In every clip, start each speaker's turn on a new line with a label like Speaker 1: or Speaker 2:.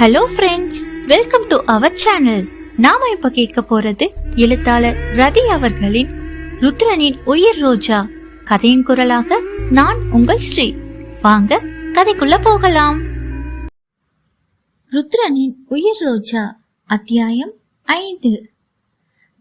Speaker 1: Hello friends welcome to our channel நாம இப்ப கேட்க போறது எழுத்தாளர் ரதி அவர்களின் ருத்ரனின் உயிர் ரோஜா. கதையின் குரலாக நான் உங்கள் ஸ்ரீ. வாங்க கதைக்குள்ள போகலாம். ருத்ரனின் உயிர் ரோஜா அத்தியாயம் ஐந்து.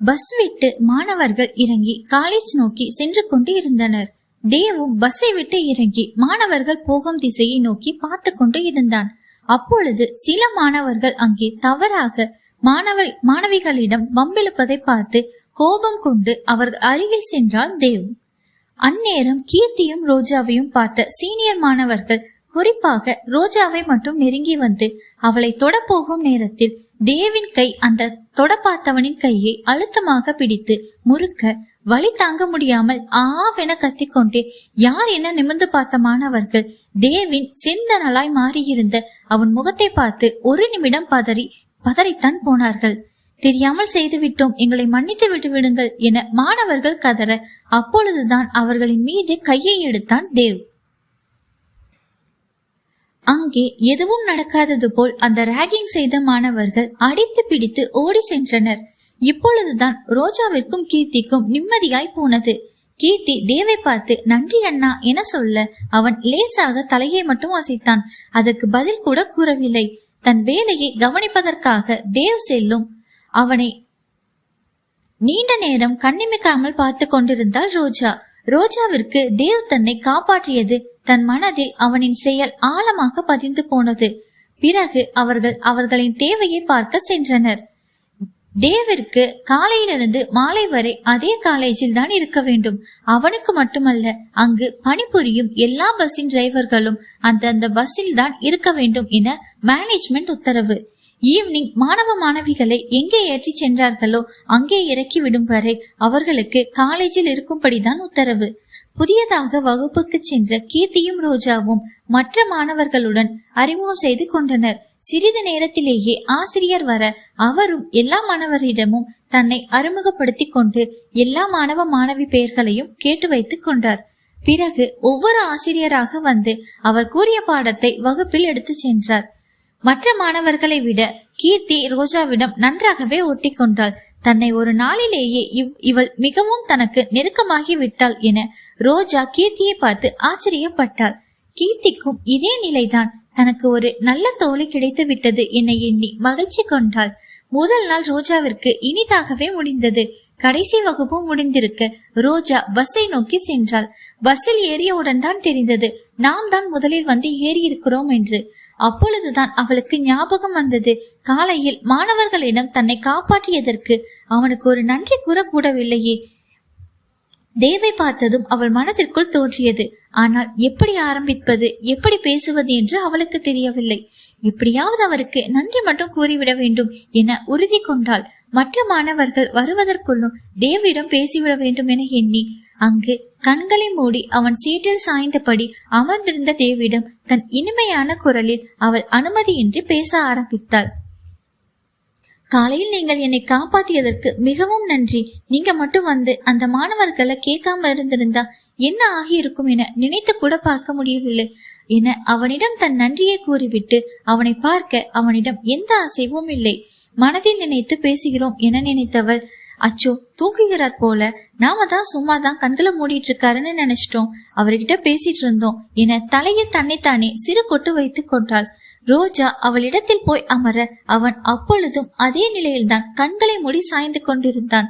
Speaker 1: பஸ் விட்டு மாணவர்கள் இறங்கி காலேஜ் நோக்கி சென்று கொண்டு இருந்தனர். தேவும் பஸ்ஸை விட்டு இறங்கி மாணவர்கள் போகும் திசையை நோக்கி பார்த்து கொண்டு இருந்தான். அப்பொழுது சில மாணவர்கள் அங்கே தவறாக மாணவ மாணவிகளிடம் வம்பிழுப்பதை பார்த்து கோபம் கொண்டு அவர் அருகில் சென்றாள் தேவ். அந்நேரம் கீர்த்தியும் ரோஜாவையும் பார்த்த சீனியர் மாணவர்கள் குறிப்பாக ரோஜாவை மட்டும் நெருங்கி வந்து அவளை தொடப்போகும் நேரத்தில் தேவின் கை அந்த தொட பார்த்தவனின் கையை அழுத்தமாக பிடித்து முறுக்க வழி தாங்க முடியாமல் ஆவென கத்திக்கொண்டே யார் என நிமிர்ந்து பார்த்த மாணவர்கள்? தேவின் சிந்தனலாய் மாறியிருந்த அவன் முகத்தை பார்த்து ஒரு நிமிடம் பதறி பதறித்தான் போனார்கள். தெரியாமல் செய்துவிட்டோம். எங்களை மன்னித்து விட்டு விடுங்கள் என மாணவர்கள் கதற அப்பொழுதுதான் அவர்களின் மீது கையை எடுத்தான் தேவ். அங்கே எதுவும் நடக்காதது போல் அந்த ராகிங் செய்த மாணவர்கள் அடித்து பிடித்து ஓடி சென்றனர். இப்பொழுதுதான் ரோஜாவிற்கும் கீர்த்திக்கும் நிம்மதியாய் போனது. கீர்த்தி தேவை பார்த்து நன்றி அண்ணா என சொல்ல அவன் லேசாக தலையை மட்டும் அசைத்தான். அதற்கு பதில் கூட கூறவில்லை. தன் வேலையை கவனிப்பதற்காக தேவ் செல்லும். அவனை நீண்ட நேரம் கண்ணிமிக்காமல் பார்த்து கொண்டிருந்தாள் ரோஜா. ரோஜாவிற்கு தேவ் தன்னை காப்பாற்றியது தன் மனதில் அவனின் செயல் ஆழமாக பதிந்து போனது. பிறகு அவர்கள் அவர்களின் தேவையை பார்க்க சென்றனர். தேவிற்கு காலையிலிருந்து மாலை வரை அதே காலேஜில் தான் இருக்க வேண்டும். அவனுக்கு மட்டுமல்ல அங்கு பணிபுரியும் எல்லா பஸ்ஸின் டிரைவர்களும் அந்தந்த பஸ்ஸில் தான் இருக்க வேண்டும் என மேனேஜ்மெண்ட் உத்தரவு. ஈவினிங் மாணவ மாணவிகளை எங்கே ஏற்றி சென்றார்களோ அங்கே இறக்கி விடும் வரை அவர்களுக்கு காலேஜில் இருக்கும்படிதான் உத்தரவு. புதியதாக வகுப்புக்கு சென்ற கீர்த்தியும் ரோஜாவும் மற்ற மாணவர்களுடன் அறிமுகம் செய்து கொண்டனர். சிறிது நேரத்திலேயே ஆசிரியர் வர அவரும் எல்லா மாணவரிடமும் தன்னை அறிமுகப்படுத்திக் கொண்டு எல்லா மாணவ மாணவி பெயர்களையும் கேட்டு வைத்துக் கொண்டார். பிறகு ஒவ்வொரு ஆசிரியராக வந்து அவர் கூறிய பாடத்தை வகுப்பில் எடுத்து சென்றார். மற்ற மாணவர்களை விட கீர்த்தி ரோஜாவிடம் நன்றாகவே ஒட்டி கொண்டாள் தன்னை ஒரு நாளிலேயே இவ் இவள் மிகவும் தனக்கு நெருக்கமாகி விட்டாள் என ரோஜா கீர்த்தியை பார்த்து ஆச்சரியப்பட்டாள். கீர்த்திக்கும் இதே நிலைதான். தனக்கு ஒரு நல்ல தோழி கிடைத்து விட்டது என எண்ணி மகிழ்ச்சி கொண்டாள். முதல் நாள் ரோஜாவிற்கு இனிதாகவே முடிந்தது. கடைசி வகுப்பும் முடிந்திருக்க ரோஜா பஸ்ஸை நோக்கி சென்றாள். பஸ்ஸில் ஏறியவுடன் தான் தெரிந்தது. நாம் தான் முதலில் வந்து ஏறி இருக்கிறோம் என்று. அப்பொழுதுதான் அவளுக்கு ஞாபகம் வந்தது. காலையில் மாணவர்களிடம் தன்னை காப்பாற்றியதற்கு அவனுக்கு ஒரு நன்றி கூற கூடவில்லையே தேவை பார்த்ததும் அவள் மனதிற்குள் தோன்றியது. ஆனால் எப்படி ஆரம்பிப்பது எப்படி பேசுவது என்று அவளுக்கு தெரியவில்லை. எப்படியாவது அவருக்கு நன்றி மட்டும் கூறிவிட வேண்டும் என உறுதி கொண்டாள். மற்ற மாணவர்கள் வருவதற்குள்ளும் தேவிடம் பேசிவிட வேண்டும் என எண்ணி அங்கு கண்களை மூடி அவன் சீட்டில் சாய்ந்தபடி அமர்ந்திருந்த தேவிடம் தன் இனிமையான குரலில் அவள் அனுமதியின்றி பேச ஆரம்பித்தாள். காலையில் நீங்கள் என்னை காப்பாத்தியதற்கு மிகவும் நன்றி. நீங்க மட்டும் வந்து அந்த மாணவர்களை கேட்காம இருந்திருந்தா என்ன ஆகியிருக்கும் என நினைத்து கூட பார்க்க முடியவில்லை என அவனிடம் தன் நன்றியை கூறிவிட்டு அவனை பார்க்க அவனிடம் எந்த அசைவும் இல்லை. மனதில் நினைத்து பேசுகிறோம் என நினைத்தவள். அச்சோ தூங்குகிறார் போல. நாம தான் சும்மா தான் கண்களை மூடிட்டு இருக்காருன்னு நினைச்சிட்டோம். அவர்கிட்ட பேசிட்டு இருந்தோம் என தலையை தன்னைத்தானே சிறு கொட்டு வைத்துக் கொண்டாள். ரோஜா அவளிடத்தில் போய் அமர அவன் அப்பொழுதும் அதே நிலையில்தான் கண்களை மூடி சாய்ந்து கொண்டிருந்தான்.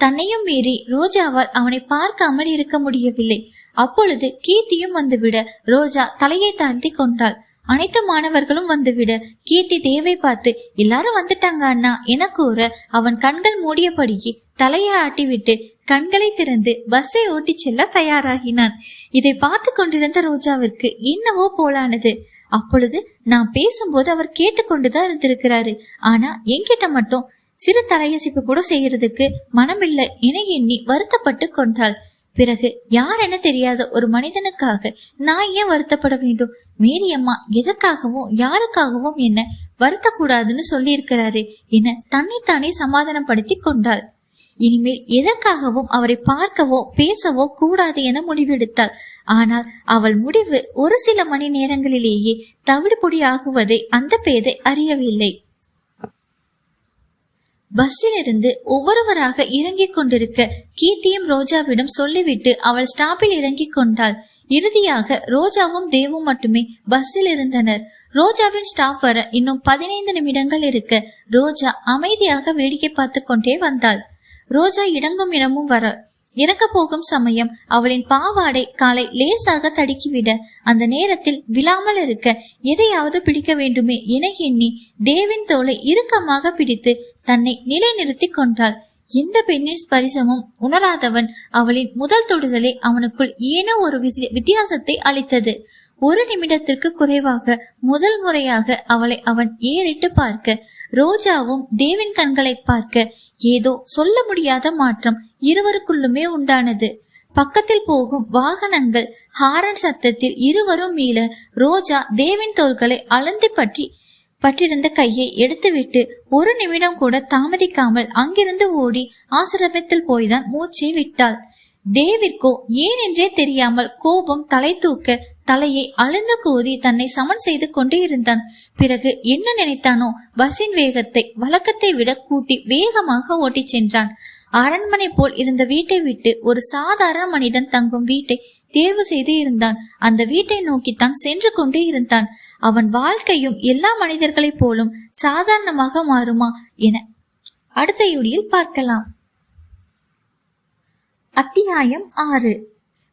Speaker 1: தன்னையும் மீறி ரோஜாவால் அவனை பார்க்காமல் இருக்க முடியவில்லை. அப்பொழுது கீர்த்தியும் வந்துவிட ரோஜா தலையை தாழ்த்தி கொண்டாள். அனைத்து மாணவர்களும் வந்துவிட. கீர்த்தி தேவை பார்த்து எல்லாரும் வந்துட்டாங்க அண்ணா என கூற அவன் கண்கள் மூடியபடியே தலையை ஆட்டிவிட்டு கண்களை திறந்து பஸ்ஸை ஓட்டி செல்ல தயாராகினான். இதை பார்த்து கொண்டிருந்த ரோஜாவிற்கு என்னவோ போலானது. அப்பொழுது நான் பேசும்போது அவர் கேட்டுக்கொண்டுதான் இருந்திருக்கிறாரு. ஆனா என்கிட்ட மட்டும் சிறு தலையசிப்பு கூட செய்யறதுக்கு மனமில்லை என எண்ணி வருத்தப்பட்டு கொண்டாள். பிறகு யார் என தெரியாத ஒரு மனிதனுக்காக நான் ஏன் வருத்தப்பட வேண்டும்? மேரி அம்மா எதற்காகவும் யாருக்காகவும் என்ன வருத்தக்கூடாதுன்னு சொல்லியிருக்கிறாரு என தன்னைத்தானே சமாதானப்படுத்தி கொண்டாள். இனிமேல் எதற்காகவும் அவரை பார்க்கவோ பேசவோ கூடாது என முடிவெடுத்தாள். ஆனால் அவள் முடிவு ஒரு சில மணி நேரங்களிலேயே தவிடுபொடி ஆகுவதை அந்த பேதை அறியவில்லை. பஸ்ஸில் இருந்து ஒவ்வொருவராக இறங்கிக் கொண்டிருக்க கீர்த்தியும் ரோஜாவிடம் சொல்லிவிட்டு அவள் ஸ்டாப்பில் இறங்கிக் கொண்டாள். இறுதியாக ரோஜாவும் தேவும் மட்டுமே பஸ்ஸில் இருந்தனர். ரோஜாவின் ஸ்டாப் வர இன்னும் பதினைந்து நிமிடங்கள் இருக்க ரோஜா அமைதியாக வேடிக்கை பார்த்து கொண்டே வந்தாள். ரோஜா இடங்கும் இடமும் வர இறக்க போகும் சமயம் அவளின் பாவாடை காலை லேசாக தடுக்கிவிட அந்த நேரத்தில் விழாமல் இருக்க எதையாவது பிடிக்க வேண்டுமே என எண்ணி தேவின் தோலை இறுக்கமாக பிடித்து தன்னை நிலைநிறுத்தி கொண்டாள். எந்த பெண்ணின் ஸ்பரிசமும் உணராதவன் அவளின் முதல் தொடுதலை அவனுக்குள் ஏனோ ஒரு வித்தியாசத்தை அளித்தது. ஒரு நிமிடத்திற்கு குறைவாக முதல் முறையாக அவளை அவன் ஏறிட்டு பார்க்க ரோஜாவும் தேவின் கண்களை பார்க்க ஏதோ சொல்ல முடியாத மாற்றம் இருவருக்குள்ளுமே உண்டானது. பக்கத்தில் போகும் வாகனங்கள் ஹாரன் சத்தத்தில் இருவரும் மீள ரோஜா தேவின் தோள்களை அளந்து பற்றி பட்டிருந்த கையை எடுத்துவிட்டு ஒரு நிமிடம் கூட தாமதிக்காமல் அங்கிருந்து ஓடி ஆசிரமத்தில் போய்தான் மூச்சை விட்டாள். தேவிற்கோ ஏன் என்றே தெரியாமல் கோபம் தலை தூக்க தலையை அழுந்து கூறி தன்னை சமன் செய்து கொண்டே இருந்தான். பிறகு என்ன நினைத்தானோ பஸ்ஸின் வேகத்தை வழக்கத்தை விட கூட்டி வேகமாக ஓட்டிச் சென்றான். அரண்மனை போல் இருந்த வீட்டை விட்டு ஒரு சாதாரண மனிதன் தங்கும் வீட்டை தேர்வு செய்து இருந்தான். அந்த வீட்டை நோக்கித்தான் சென்று கொண்டே இருந்தான். அவன் வாழ்க்கையும் எல்லா மனிதர்களைப் போலும் சாதாரணமாக மாறுமா என அடுத்த யூடியில் பார்க்கலாம். அத்தியாயம் ஆறு.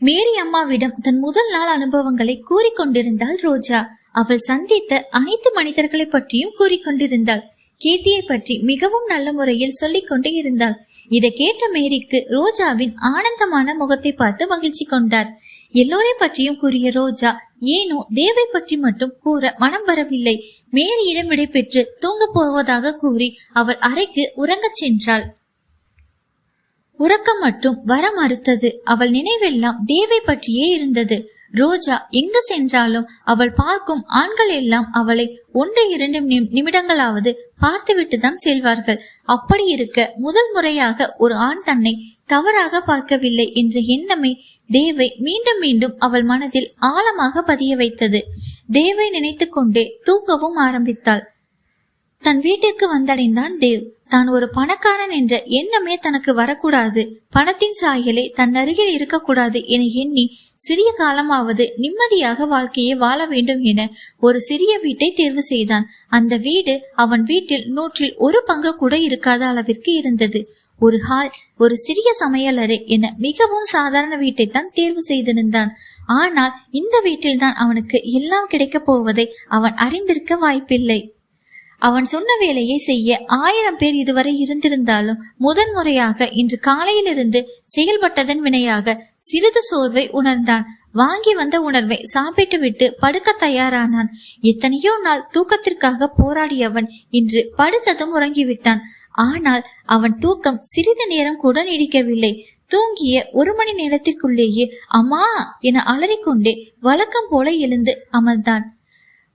Speaker 1: மேரி அம்மாவிடம் தன் முதல் நாள் அனுபவங்களை கூறிக்கொண்டிருந்தாள் ரோஜா. அவள் சந்தித்த அனைத்து மனிதர்களை பற்றியும் கூறிக்கொண்டிருந்தாள். கீர்த்தியை பற்றி மிகவும் நல்ல முறையில் சொல்லிக் கொண்டே இருந்தாள். இதை கேட்ட மேரிக்கு ரோஜாவின் ஆனந்தமான முகத்தை பார்த்து மகிழ்ச்சி கொண்டார். எல்லோரை பற்றியும் கூறிய ரோஜா ஏனோ தேவை பற்றி மட்டும் கூற மனம் வரவில்லை. மேரியிடம் விடை பெற்று தூங்கப் போவதாக கூறி அவள் அறைக்கு உறங்கச் சென்றாள். உறக்கம் மட்டும் வர மறுத்தது. அவள் நினைவெல்லாம் தேவை பற்றியே இருந்தது. ரோஜா எங்கு சென்றாலும் அவள் பார்க்கும் ஆண்கள் எல்லாம் அவளை ஒன்று இரண்டு நிமிடங்களாவது பார்த்துவிட்டு தான் செல்வார்கள். அப்படி இருக்க முதல் முறையாக ஒரு ஆண் தன்னை தவறாக பார்க்கவில்லை என்ற எண்ணமே தேவை மீண்டும் மீண்டும் அவள் மனதில் ஆழமாக பதிய வைத்தது. தேவை நினைத்து கொண்டே தூங்கவும் ஆரம்பித்தாள். தன் வீட்டிற்கு வந்தடைந்தான் தேவ். தான் ஒரு பணக்காரன் என்ற எண்ணமே தனக்கு வரக்கூடாது. பணத்தின் சாயலே தன் அருகில் இருக்கக்கூடாது என எண்ணி சிறிய காலமாவது நிம்மதியாக வாழ்க்கையை வாழ வேண்டும் என ஒரு சிறிய வீட்டை தேர்வு செய்தான். அந்த வீடு அவன் வீட்டில் நூற்றில் ஒரு பங்கு கூட இருக்காத அளவிற்கு இருந்தது. ஒரு ஹால் ஒரு சிறிய சமையலறை என மிகவும் சாதாரண வீட்டை தான் தேர்வு செய்திருந்தான். ஆனால் இந்த வீட்டில்தான் அவனுக்கு எல்லாம் கிடைக்கப் போவதை அவன் அறிந்திருக்க வாய்ப்பில்லை. அவன் சொன்ன வேலையை செய்ய ஆயிரம் பேர் இதுவரை இருந்திருந்தாலும் முதன் முறையாக இன்று காலையிலிருந்து செயல்பட்டதன் வினையாக சிறிது சோர்வை உணர்ந்தான். வாங்கி வந்த உணர்வை சாப்பிட்டு விட்டு படுக்க தயாரானான். எத்தனையோ நாள் தூக்கத்திற்காக போராடியவன் இன்று படுத்ததும் உறங்கிவிட்டான். ஆனால் அவன் தூக்கம் சிறிது நேரம் கூட நீடிக்கவில்லை. தூங்கிய ஒரு மணி நேரத்திற்குள்ளேயே அம்மா! என அலறிக்கொண்டே வழக்கம் போல எழுந்து அமர்ந்தான்.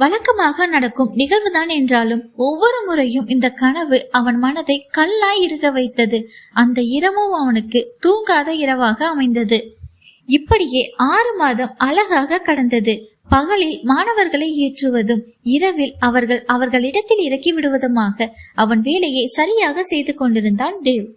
Speaker 1: வழக்கமாக நடக்கும் நிகழ்வுதான் என்றாலும் ஒவ்வொரு முறையும் இந்த கனவு அவன் மனதை கல்லாய் இருக வைத்தது. அந்த இரவும் அவனுக்கு தூங்காத இரவாக அமைந்தது. இப்படியே ஆறு மாதம் அழகாக கடந்தது. பகலில் மாணவர்களை ஏற்றுவதும் இரவில் அவர்கள் அவர்களிடத்தில் இறக்கி விடுவதுமாக அவன் வேலையை சரியாக செய்து கொண்டிருந்தான் தேவ்.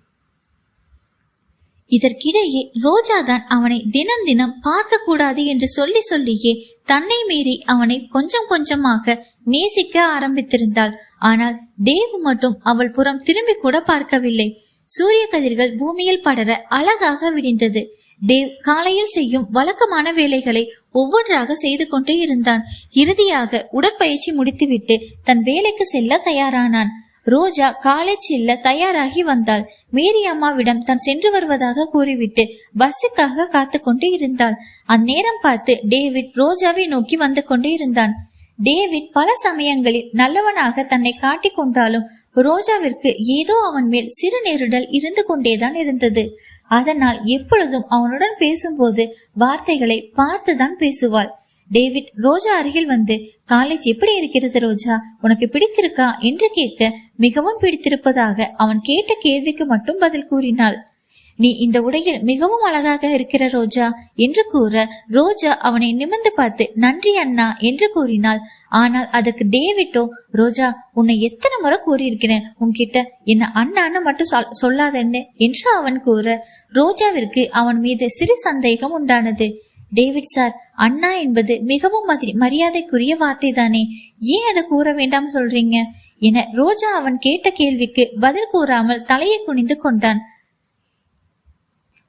Speaker 1: இதற்கிடையே ரோஜாதான் அவனை தினம் தினம் பார்க்க கூடாது என்று சொல்லி சொல்லியே தன்னை மீறி அவனை கொஞ்சம் கொஞ்சமாக நேசிக்க ஆரம்பித்திருந்தாள். ஆனால் தேவ் மட்டும் அவள் புறம் திரும்பி கூட பார்க்கவில்லை. சூரிய கதிர்கள் பூமியில் படர அழகாக விடிந்தது. தேவ் காலையில் செய்யும் வழக்கமான வேலைகளை ஒவ்வொன்றாக செய்து கொண்டே இருந்தான். இறுதியாக உடற்பயிற்சி முடித்துவிட்டு தன் வேலைக்கு செல்ல தயாரானான். ரோஜா காலேஜ் செல்ல தயாராகி வந்தாள். மேரி அம்மாவிடம் தான் சென்று வருவதாக கூறிவிட்டு பஸ்ஸுக்காக காத்து கொண்டு இருந்தாள். அந்நேரம் பார்த்து டேவிட் ரோஜாவை நோக்கி வந்து கொண்டு இருந்தான். டேவிட் பல சமயங்களில் நல்லவனாக தன்னை காட்டிக் கொண்டாலும் ரோஜாவிற்கு ஏதோ அவன் மேல் சிறு நெருடல் இருந்து கொண்டேதான் இருந்தது. அதனால் எப்பொழுதும் அவனுடன் பேசும்போது வார்த்தைகளை பார்த்துதான் பேசுவாள். டேவிட் ரோஜா அருகில் வந்து காலேஜ் எப்படி இருக்கிறது ரோஜா? உனக்கு பிடித்திருக்கா? என்று கேட்க மிகவும் பிடித்திருப்பதாக. அவன் கேட்ட கேள்விக்கு மட்டும் பதில் கூறினாள். நீ இந்த உடையில் மிகவும் அழகாக இருக்கிற ரோஜா? என்று கூற ரோஜா அவனை நிமிர்ந்து பார்த்து நன்றி அண்ணா என்று கூறினாள். ஆனால் அதற்கு டேவிட்டோ ரோஜா உன்னை எத்தனை முறை கூறியிருக்கிறேன். உன்கிட்ட என்ன அண்ணான்னு மட்டும் சொல்- சொல்லாதன்னு என்று அவன் கூற ரோஜாவிற்கு அவன் மீது சிறு சந்தேகம் உண்டானது. டேவிட் சார் அண்ணா என்பது மிகவும் மதி- மரியாதைக்குரிய வார்த்தை தானே ஏன் அதை கூற வேண்டாம் சொல்றீங்க? என ரோஜா அவன் கேட்ட கேள்விக்கு பதில் கூறாமல் தலையை குனிந்து கொண்டான்.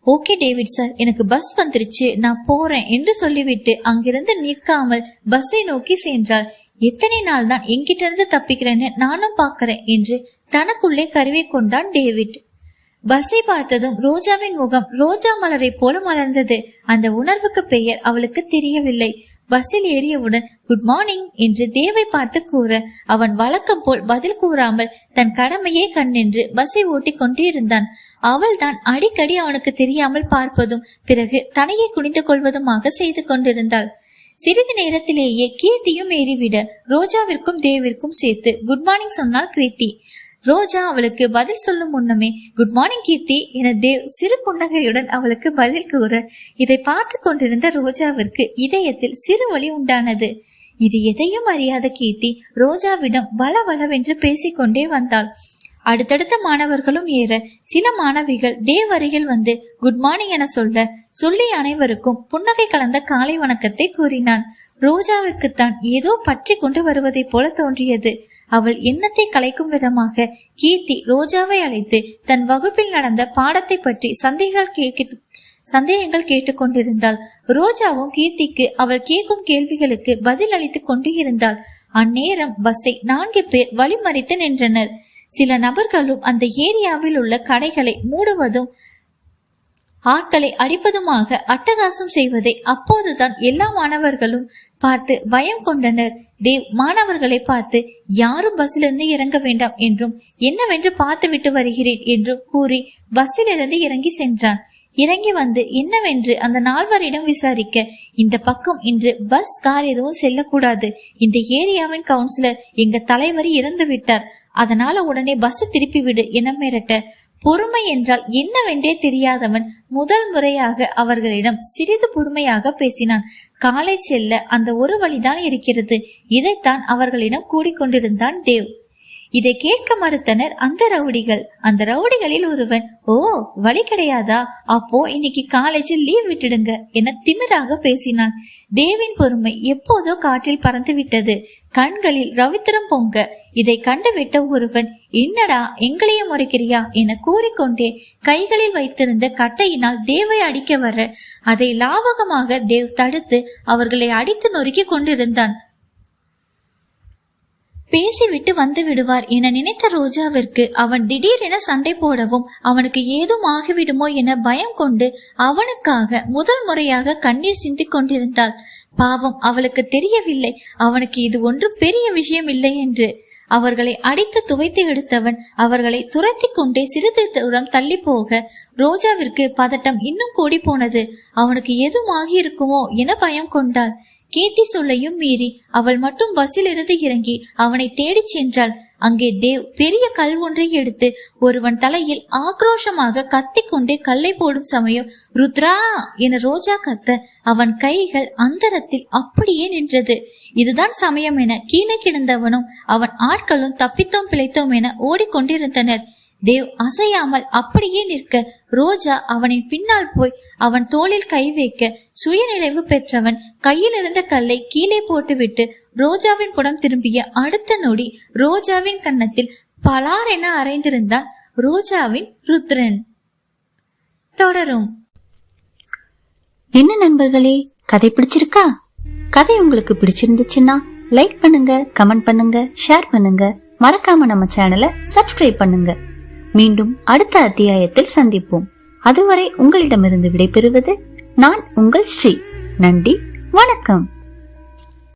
Speaker 1: ஓகே டேவிட் சார் எனக்கு பஸ் வந்துருச்சு நான் போறேன் என்று சொல்லிவிட்டு அங்கிருந்து நிற்காமல் பஸ்ஸை நோக்கி சென்றாள். எத்தனை நாள் தான் என்கிட்ட இருந்து தப்பிக்கிறேன்னு நானும் பாக்குறேன் என்று தனக்குள்ளே கருவி கொண்டான் டேவிட். பஸ்ஸை பார்த்ததும் ரோஜாவின் முகம் ரோஜா மலரை போல மலர்ந்தது. அந்த உணர்வுக்கு பெயர் அவளுக்கு தெரியவில்லை. பஸ்ஸில் ஏறியவுடன் குட் மார்னிங் என்று தேவை பார்த்து கூற அவன் வழக்கம் போல் பதில் கூறாமல் தன் கடமையை கண்ணென்று பஸ்ஸை ஓட்டிக் கொண்டு இருந்தான் அவள் தான் அடிக்கடி அவனுக்கு தெரியாமல் பார்ப்பதும் பிறகு தனையை குனிந்து கொள்வதுமாக செய்து கொண்டிருந்தாள். சிறிது நேரத்திலேயே கீர்த்தியும் ஏறிவிட ரோஜாவிற்கும் தேவிற்கும் சேர்த்து குட் மார்னிங் சொன்னாள் கீர்த்தி. ரோஜா அவளுக்கு பதில் சொல்லும் முன்னமே குட் மார்னிங் கீர்த்தி. என தேவ் சிறு புன்னகையுடன் அவளுக்கு பதில் கூற இதை பார்த்து கொண்டிருந்த ரோஜாவிற்கு இதயத்தில் சிறு வழி உண்டானது. இது எதையும் அறியாத கீர்த்தி ரோஜாவிடம் வள வளவென்று பேசிக்கொண்டே வந்தாள். அடுத்தடுத்த மாணவர்களும் ஏற சில மாணவிகள் தேவ் அருகில் வந்து குட் மார்னிங் என சொல்ல சொல்லி அனைவருக்கும் புன்னகை கலந்த காலை வணக்கத்தை கூறினான். ரோஜாவுக்குத்தான் ஏதோ பற்றி கொண்டு வருவதைப் போல தோன்றியது. அவள் எண்ணத்தை கலைக்கும் விதமாக கீர்த்தி ரோஜாவை அழைத்து தன் வகுப்பில் நடந்த பாடத்தை பற்றி சந்தேகங்கள் கேட்டு சந்தேகங்கள் கேட்டுக்கொண்டிருந்தாள் ரோஜாவும் கீர்த்திக்கு அவள் கேட்கும் கேள்விகளுக்கு பதில் அளித்துக் கொண்டு இருந்தாள். அந்நேரம் பஸ்ஸை நான்கு பேர் வழிமறித்து நின்றனர். சில நபர்களும் அந்த ஏரியாவில் உள்ள கடைகளை மூடுவதும் ஆட்களை அடிப்பதுமாக அட்டகாசம் செய்வதை அப்போதுதான் எல்லா மாணவர்களும் பார்த்து பயம் கொண்டனர். தேவ் மாணவர்களை பார்த்து யாரும் பஸ்ஸிலிருந்து இறங்க வேண்டாம் என்றும் என்னவென்று பார்த்துவிட்டு வருகிறேன் என்றும் கூறி பஸ்ஸிலிருந்து இறங்கி சென்றான். இறங்கி வந்து என்னவென்று அந்த நால்வரிடம் விசாரிக்க இந்த பக்கம் இன்று பஸ் கார் எதுவும் செல்லக்கூடாது. இந்த ஏரியாவின் கவுன்சிலர் எங்க தலைவர் இறந்து விட்டார். அதனால உடனே பஸ் திருப்பி விடு என மிரட்ட. பொறுமை என்றால் என்னவென்றே தெரியாதவன் முதல் முறையாக அவர்களிடம் சிறிது பொறுமையாக பேசினான். காலை செல்ல அந்த ஒரு வழிதான் இருக்கிறது. இதைத்தான் அவர்களிடம் கூடிக்கொண்டிருந்தான் தேவ். இதை கேட்க மறுத்தனர் அந்த ரவுடிகள். அந்த ரவுடிகளில் ஒருவன் ஓ வழி கிடையாதா? அப்போ இன்னைக்கு காலேஜில் லீவ் விட்டுடுங்க என திமிராக பேசினான். தேவின் பொறுமை எப்போதோ காற்றில் பறந்து விட்டது. கண்களில் ரவித்திரம் பொங்க இதை கண்டுவிட்ட ஒருவன் என்னடா எங்களையும் முறைக்கிறியா? என கூறிக்கொண்டே கைகளில் வைத்திருந்த கட்டையினால் தேவை அடிக்க வர அதை லாவகமாக தேவ் தடுத்து அவர்களை அடித்து நொறுக்கி கொண்டிருந்தான். பேசிவிட்டு வந்து விடுவார் என நினைத்த ரோஜாவிற்கு அவன் திடீரென சண்டை போடவும் அவனுக்கு ஏதும் ஆகிவிடுமோ என பயம் கொண்டு அவனுக்காக முதல் முறையாக கண்ணீர் சிந்திக் கொண்டிருந்தாள். பாவம் அவளுக்கு தெரியவில்லை. அவனுக்கு இது ஒன்றும் பெரிய விஷயம் இல்லை என்று. அவர்களை அடித்து துவைத்து எடுத்தவன் அவர்களை துரத்தி கொண்டே சிறிது தூரம் தள்ளி போக ரோஜாவிற்கு பதட்டம் இன்னும் கூடி போனது. அவனுக்கு எதுவும் ஆகியிருக்குமோ என பயம் கொண்டாள். கீர்த்தி சொல்லையும் மீறி அவள் மட்டும் பஸ்ஸில் இருந்து இறங்கி அவனை தேடிச் சென்றாள். அங்கே தேவ் பெரிய கல் ஒன்றை எடுத்து ஒருவன் தலையில் ஆக்ரோஷமாக கத்திக்கொண்டே கல்லை போடும் சமயம் ருத்ரா! என ரோஜா கத்த அவன் கைகள் அந்தரத்தில் அப்படியே நின்றது. இதுதான் சமயம் என கீழே கிடந்தவனும் அவன் ஆட்களும் தப்பித்தோம் பிழைத்தோம் என ஓடிக்கொண்டிருந்தனர். தேவ் அசையாமல் அப்படியே நிற்க ரோஜா அவனின் பின்னால் போய் அவன் தோளில் கை வைக்க சுயநிறைவு பெற்றவன் கையில் இருந்த கல்லை கீழே போட்டுவிட்டு ரோஜாவின் புடம் திரும்பிய அடுத்த நொடி ரோஜாவின் கன்னத்தில் பலார் என அரைந்திருந்தான் ரோஜாவின் ருத்ரன். தொடரும்.
Speaker 2: என்ன நண்பர்களே கதை பிடிச்சிருக்கா? கதை உங்களுக்கு பிடிச்சிருந்துச்சுன்னா லைக் பண்ணுங்க கமெண்ட் பண்ணுங்க ஷேர் பண்ணுங்க. மறக்காம நம்ம சேனலை சப்ஸ்கிரைப் பண்ணுங்க. மீண்டும் அடுத்த அத்தியாயத்தில் சந்திப்போம். அதுவரை உங்களிடமிருந்து விடைபெறுவது நான் உங்கள் ஸ்ரீ. நன்றி வணக்கம்.